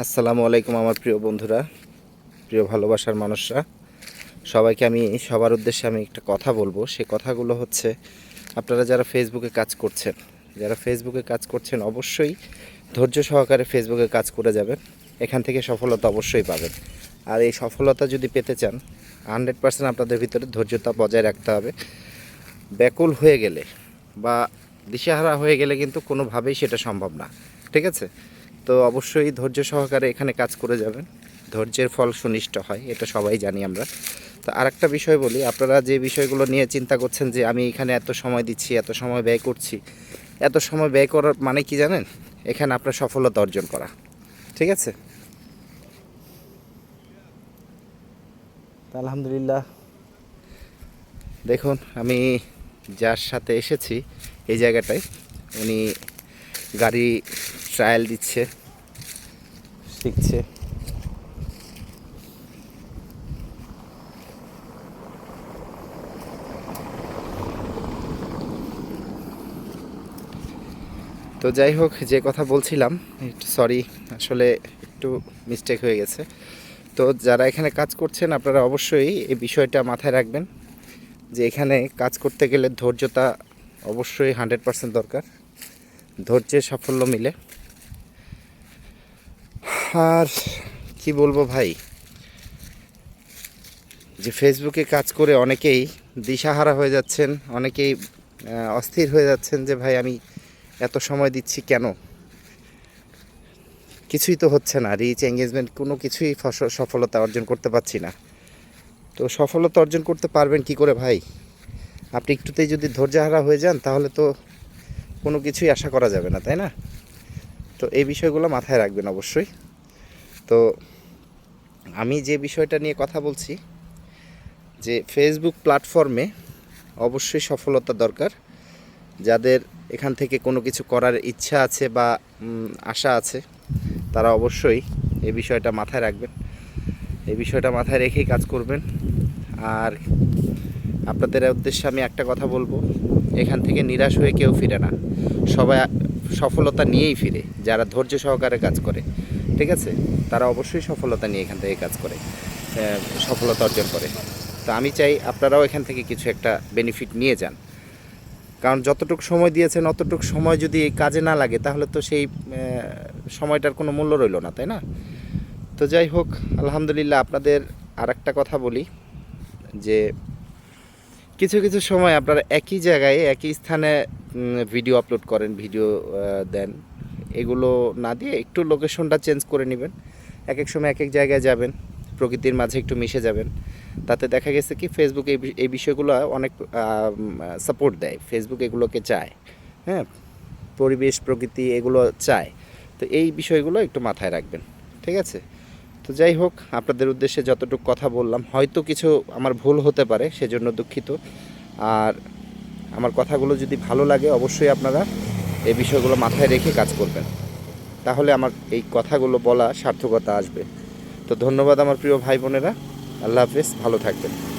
আসসালামু আলাইকুম আমার প্রিয় বন্ধুরা, প্রিয় ভালোবাসার মানুষরা। সবাইকে আমি, সবার উদ্দেশ্যে আমি একটা কথা বলব। সে কথাগুলো হচ্ছে, আপনারা যারা ফেসবুকে কাজ করছেন, যারা ফেসবুকে কাজ করছেন, অবশ্যই ধৈর্য সহকারে ফেসবুকে কাজ করে যাবেন। এখান থেকে সফলতা অবশ্যই পাবেন। আর এই সফলতা যদি পেতে চান হান্ড্রেড পার্সেন্ট আপনাদের ভিতরে ধৈর্যতা বজায় রাখতে হবে। ব্যাকুল হয়ে গেলে বা দিশেহারা হয়ে গেলে কিন্তু কোনোভাবেই সেটা সম্ভব না। ঠিক আছে? তো অবশ্যই ধৈর্য সহকারে এখানে কাজ করে যাবেন। ধৈর্যের ফল সুনিষ্ট হয়, এটা সবাই জানি আমরা। তো আরেকটা বিষয় বলি, আপনারা যে বিষয়গুলো নিয়ে চিন্তা করছেন যে আমি এখানে এত সময় দিচ্ছি, এত সময় ব্যয় করছি, এত সময় ব্যয় করার মানে কি জানেন? এখানে আপনার সফলতা অর্জন করা। ঠিক আছে? আলহামদুলিল্লাহ। দেখুন, আমি যার সাথে এসেছি এই জায়গাটায়, উনি গাড়ি ট্রায়াল দিচ্ছে। শিখছে। তো যাই হোক যে কথা বলছিলাম একটু সরি আসলে একটু মিস্টেক হয়ে গেছে। তো যারা এখানে কাজ করছেন আপনারা অবশ্যই এই বিষয়টা মাথায় রাখবেন যে এখানে কাজ করতে গেলে ধৈর্যতা অবশ্যই হান্ড্রেড পার্সেন্ট দরকার। ধৈর্যের সাফল্য মিলে। আর কি বলব ভাই? যে ফেসবুকে কাজ করে অনেকেই দিশাহারা হয়ে যাচ্ছেন, অনেকেই অস্থির হয়ে যাচ্ছেন যে, ভাই, আমি এত সময় দিচ্ছি কেন? কিছুই তো হচ্ছে না রিচ এঙ্গেজমেন্ট কোনো কিছুই সফলতা অর্জন করতে পারছি না। তো সফলতা অর্জন করতে পারবেন কি করে ভাই? আপনি একটুতেই যদি ধৈর্যহারা হয়ে যান, তাহলে তো কোনো কিছুই আশা করা যাবে না, তাই না? তো এই বিষয়গুলো মাথায় রাখবেন অবশ্যই। তো আমি যে বিষয়টা নিয়ে কথা বলছি, যে ফেসবুক প্ল্যাটফর্মে অবশ্যই সফলতা দরকার। যাদের এখান থেকে কোনো কিছু করার ইচ্ছা আছে বা আশা আছে, তারা অবশ্যই এই বিষয়টা মাথায় রাখবেন। এই বিষয়টা মাথায় রেখেই কাজ করবেন। আর আপনাদের উদ্দেশ্যে আমি একটা কথা বলব, এখান থেকে নিরাশ হয়ে কেউ ফিরে না। সবাই সফলতা নিয়েই ফিরে, যারা ধৈর্য সহকারে কাজ করে, ঠিক আছে? তারা অবশ্যই সফলতা নিয়ে এখান থেকে কাজ করে সফলতা অর্জন করে। তো আমি চাই আপনারাও এখান থেকে কিছু একটা বেনিফিট নিয়ে যান। কারণ যতটুকু সময় দিয়েছেন, অতটুকু সময় যদি এই কাজে না লাগে, তাহলে তো সেই সময়টার কোনো মূল্য রইল না, তাই না? তো যাই হোক, আলহামদুলিল্লাহ আপনাদের আর একটা কথা বলি, যে কিছু কিছু সময় আপনারা একই জায়গায়, একই স্থানে ভিডিও আপলোড করেন ভিডিও দেন। এগুলো না দিয়ে একটু লোকেশনটা চেঞ্জ করে নেবেন। এক এক সময় এক এক জায়গায় যাবেন, প্রকৃতির মাঝে একটু মিশে যাবেন। তাতে দেখা গেছে কি ফেসবুক এই বিষয়গুলো অনেক সাপোর্ট দেয়। ফেসবুক এগুলোকে চায় হ্যাঁ? পরিবেশ, প্রকৃতি এগুলো চায়। তো এই বিষয়গুলো একটু মাথায় রাখবেন, ঠিক আছে? তো যাই হোক, আপনাদের উদ্দেশ্যে যতটুকু কথা বললাম, হয়তো কিছু আমার ভুল হতে পারে, সেজন্য দুঃখিত। আর আমার কথাগুলো যদি ভালো লাগে, অবশ্যই আপনারা এই বিষয়গুলো মাথায় রেখে কাজ করবেন। তাহলে আমার এই কথাগুলো বলা সার্থকতা আসবে। তো ধন্যবাদ আমার প্রিয় ভাই বোনেরা। আল্লাহ হাফেজ, ভালো থাকবেন।